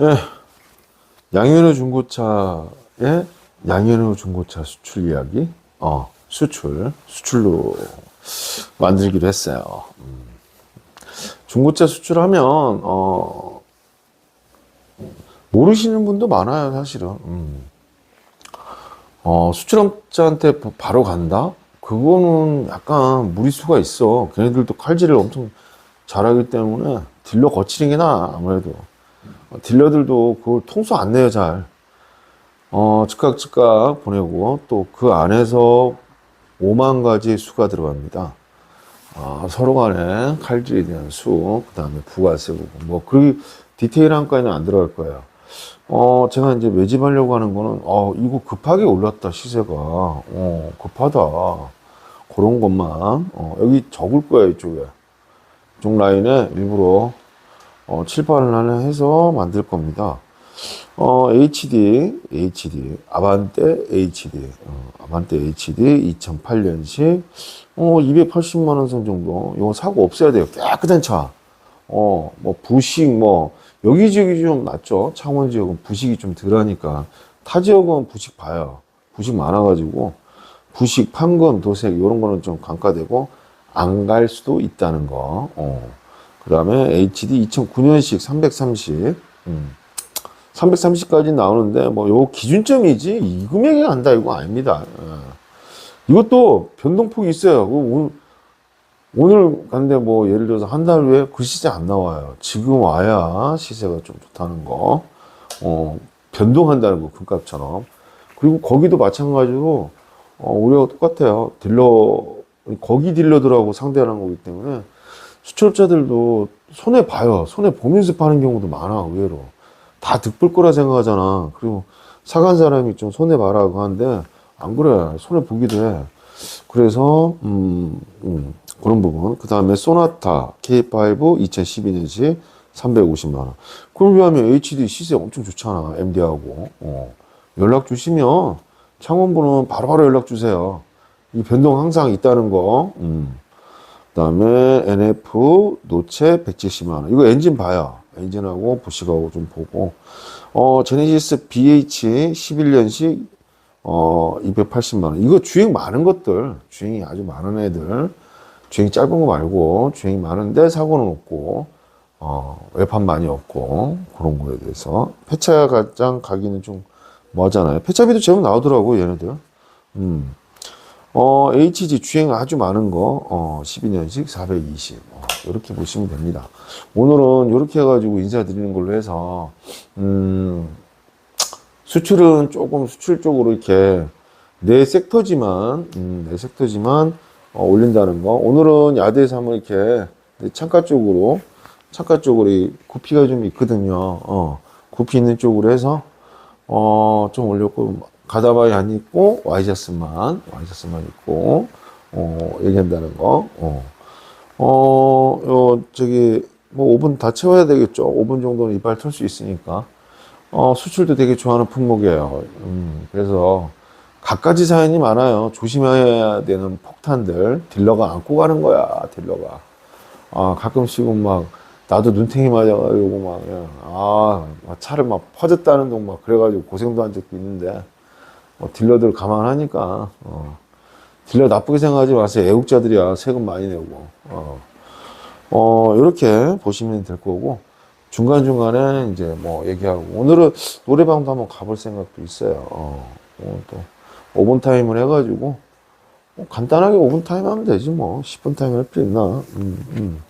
예. 양현우 중고차의 양현우 중고차 수출 이야기, 어, 수출, 수출로 만들기로 했어요. 음. 중고차 수출하면, 어, 모르시는 분도 많아요, 사실은. 음. 어, 수출업자한테 바- 바로 간다? 그거는 약간 무리수가 있어. 걔네들도 칼질을 엄청 잘하기 때문에 딜러 거치는 게 나아, 아무래도. 어, 딜러들도 그걸 통수 안 내요, 잘. 어, 즉각 즉각 보내고 또 그 안에서 5만 가지 수가 들어갑니다. 아, 서로 간에 칼질에 대한 수, 그 다음에 부가세 부분, 뭐, 그 디테일한 거에는 안 들어갈 거예요. 어, 제가 이제 매집하려고 하는 거는, 어, 이거 급하게 올랐다, 시세가. 어, 급하다. 그런 것만, 어, 여기 적을 거예요, 이쪽에. 이쪽 라인에 일부러, 어, 칠판을 하나 해서 만들 겁니다. 어, HD, HD, 아반떼 HD, 어, 아반떼 HD 2008년식, 어, 280만원 선 정도. 이거 사고 없어야 돼요. 깨끗한 차. 어, 뭐, 부식, 뭐, 여기 지역이 좀 낫죠. 창원 지역은 부식이 좀 덜하니까. 타 지역은 부식 봐요. 부식 많아가지고, 부식, 판금, 도색, 이런 거는 좀 강가되고, 안 갈 수도 있다는 거. 어. 그 다음에 HD 2009년식 330. 음. 330까지 나오는데, 뭐, 요 기준점이지, 이 금액이 간다, 이거 아닙니다. 예. 이것도 변동폭이 있어요. 그 오늘, 오늘 갔는데 뭐 예를 들어서 한 달 후에 그 시세 안 나와요. 지금 와야 시세가 좀 좋다는 거. 어, 변동한다는 거, 금값처럼. 그리고 거기도 마찬가지로, 어, 우리가 똑같아요. 딜러, 거기 딜러들하고 상대하는 거기 때문에 수출업자들도 손해 봐요. 손해 보면서 파는 경우도 많아, 의외로. 다 득볼 거라 생각하잖아. 그리고 사간 사람이 좀 손해 봐라고 하는데, 안 그래. 손해 보기도 해. 그래서 음, 음, 그런 부분. 그 다음에 소나타 K5 2012년식 350만 원. 그걸 비하면 HD 시세 엄청 좋잖아. MD하고. 어. 연락 주시면 창원분은 바로바로 연락 주세요. 이 변동 항상 있다는 거. 음. 그다음에 NF 노체 170만 원. 이거 엔진 봐요. 엔진하고 부식하고 좀 보고. 어 제네시스 BH 11년식 어 280만 원. 이거 주행 많은 것들, 주행이 아주 많은 애들, 주행이 짧은 거 말고 주행이 많은데 사고는 없고 어 외판 많이 없고 그런 거에 대해서 폐차 가장 가기는 좀 뭐하잖아요. 폐차비도 제법 나오더라고 얘네들. 음. 어, HG 주행 아주 많은 거, 어, 12년식 420. 어, 이렇게 보시면 됩니다. 오늘은 이렇게 해가지고 인사드리는 걸로 해서, 음, 수출은 조금 수출 쪽으로 이렇게 내 섹터지만, 음, 내 섹터지만, 어, 올린다는 거. 오늘은 야대에서 한번 이렇게 내 창가 쪽으로, 창가 쪽으로 이 구피가 좀 있거든요. 어, 구피 있는 쪽으로 해서, 어, 좀 올렸고, 가다바이 안 있고, 와이셔츠만, 와이셔츠만 있고, 어, 얘기한다는 거. 어, 어, 요, 저기, 뭐 5분 다 채워야 되겠죠. 5분 정도는 이빨 털 수 있으니까. 어, 수출도 되게 좋아하는 품목이에요. 음, 그래서 갖가지 사연이 많아요. 조심해야 되는 폭탄들. 딜러가 안고 가는 거야, 딜러가. 아, 가끔씩은 막, 나도 눈탱이 맞아가지고 막, 그냥, 아, 막 차를 막 퍼졌다는 둥막 그래가지고 고생도 한 적도 있는데, 뭐 딜러들 감안하니까, 어, 딜러 나쁘게 생각하지 마세요. 애국자들이야. 세금 많이 내고. 어, 어, 이렇게 보시면 될 거고, 중간 중간에 이제 뭐 얘기하고, 오늘은 노래방도 한번 가볼 생각도 있어요. 어, 오늘 또 5분 타임을 해가지고, 뭐 간단하게 5분 타임 하면 되지 뭐. 10분 타임 할 필요 있나. 음, 음.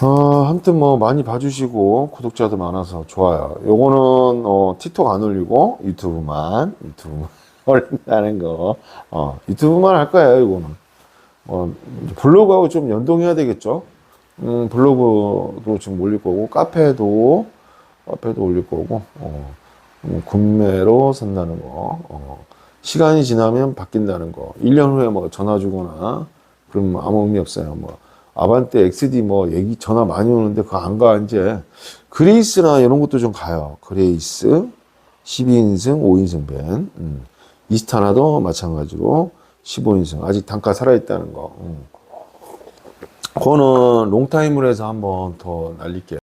아, 아무튼 뭐 많이 봐주시고 구독자도 많아서 좋아요. 요거는 어, 틱톡 안 올리고 유튜브만 유튜브만 올린다는 거. 어, 유튜브만 할 거예요. 이거는. 어, 블로그하고 좀 연동해야 되겠죠. 음, 블로그도 지금 올릴 거고 카페도 카페도 올릴 거고. 어, 음, 구매로 산다는 거. 어, 시간이 지나면 바뀐다는 거. 1년 후에 뭐 전화 주거나 그러면 아무 의미 없어요. 뭐 아반떼 XD 뭐 얘기 전화 많이 오는데 그거 안 가 이제 그레이스나 이런 것도 좀 가요. 그레이스 12인승 5인승 밴 음. 이스타나도 마찬가지로 15인승 아직 단가 살아있다는 거. 음. 그거는 롱타임을 해서 한번 더 날릴게요.